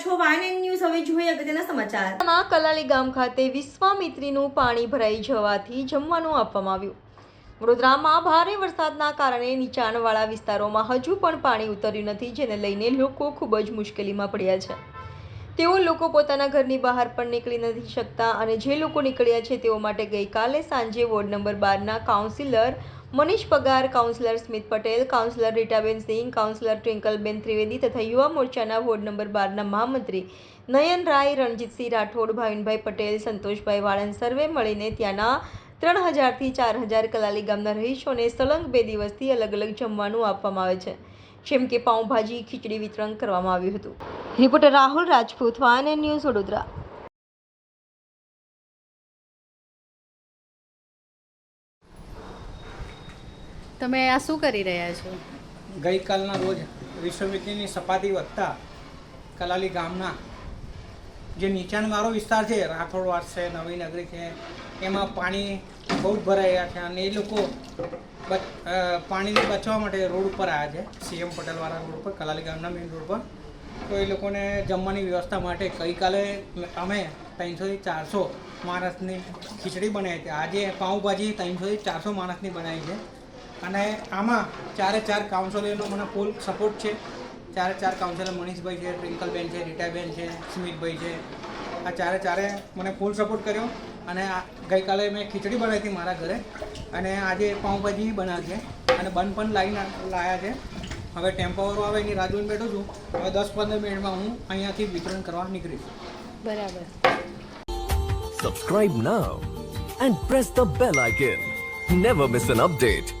વિસ્તારોમાં હજુ પણ પાણી ઉતર્યું નથી, જેને લઈને લોકો ખૂબ જ મુશ્કેલીમાં પડ્યા છે. તેઓ લોકો પોતાના ઘરની બહાર પણ નીકળી નથી શકતા અને જે લોકો નીકળ્યા છે તેઓ માટે ગઈકાલે સાંજે વોર્ડ નંબર બારના councillor Manish Pagar councillor Smit Patel councillor Ritaben Singh councillor Twinkleben Trivedi તથા યુવા મોરચાના વોર્ડ નંબર બારના મહામંત્રી નયન રાય, રણજીતસિંહ રાઠોડ, ભાવિનભાઈ પટેલ, સંતોષભાઈ વાળંદ સર્વે મળીને ત્યાંના ત્રણ હજારથી ચાર હજાર કલાલી ગામના રહીશોને સલંગ બે દિવસથી અલગ અલગ જમવાનું આપવામાં આવે છે. જેમ કે પાઉંભાજી, ખીચડી વિતરણ કરવામાં આવ્યું હતું. રિપોર્ટર રાહુલ રાજપૂત, વાન ન્યૂઝ વડોદરા. તમે આ શું કરી રહ્યા છો? ગઈકાલના રોજ વિશ્વવિદ્યાલયની સપાટી વધતા કલાલી ગામના જે નીચાણવાળો વિસ્તાર છે રાઠોડવાડ છે, નવી નગરી છે, એમાં પાણી બહુ જ ભરાઈ ગયા છે અને એ લોકો પાણીને બચવા માટે રોડ ઉપર આવ્યા છે. સીએમ પટેલવાળા રોડ પર કલાલી ગામના મેઇન રોડ પર તો એ લોકોને જમવાની વ્યવસ્થા માટે ગઈકાલે અમે ત્રણસોથી ચારસો માણસની ખીચડી બનાવી હતી આજે પાઉંભાજી ત્રણસોથી ચારસો માણસની બનાવી છે. અને આમાં ચારે ચાર કાઉન્સિલરનો મને ફૂલ સપોર્ટ છે. ચારે ચાર કાઉન્સિલર મનીષભાઈ છે ટ્વિંકલબેન છે રીટાબેન છે સ્મિતભાઈ છે. આ ચારે ચારે મને ફૂલ સપોર્ટ કર્યો અને ગઈકાલે મેં ખીચડી બનાવી હતી મારા ઘરે અને આજે પાઉંભાજી બનાવી છે અને બન પણ લાવી લાવ્યા છે. હવે ટેમ્પોવાળો આવે એની રાહ જોઈને બેઠો છું. હવે દસ પંદર મિનિટમાં હું અહીંયાથી વિતરણ કરવા નીકળીશ. બરાબર. Subscribe now and press the bell icon never miss an update.